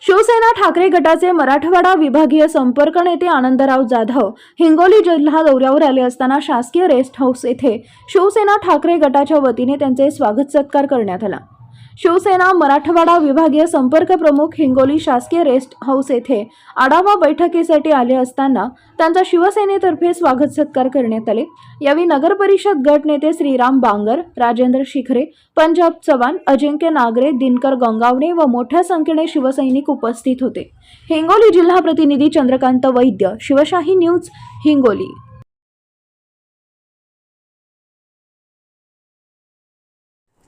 शिवसेना ठाकरे गटाचे मराठवाडा विभागीय संपर्क नेते आनंदराव जाधव हिंगोली जिल्हा दौऱ्यावर आले असताना शासकीय रेस्ट हाऊस येथे शिवसेना ठाकरे गटाच्या वतीने त्यांचे स्वागत सत्कार करण्यात आला. शिवसेना मराठवाडा विभागीय संपर्क प्रमुख हिंगोली शासकीय रेस्ट हाऊस येथे आढावा बैठकीसाठी आले असताना त्यांचा शिवसेनेतर्फे स्वागत सत्कार करण्यात आले. यावेळी नगर परिषद गटनेते श्रीराम बांगर राजेंद्र शिखरे पंजाब चव्हाण अजिंक्य नागरे दिनकर गंगावणे व मोठ्या संख्येने शिवसैनिक उपस्थित होते. हिंगोली जिल्हा प्रतिनिधी चंद्रकांत वैद्य शिवशाही न्यूज हिंगोली.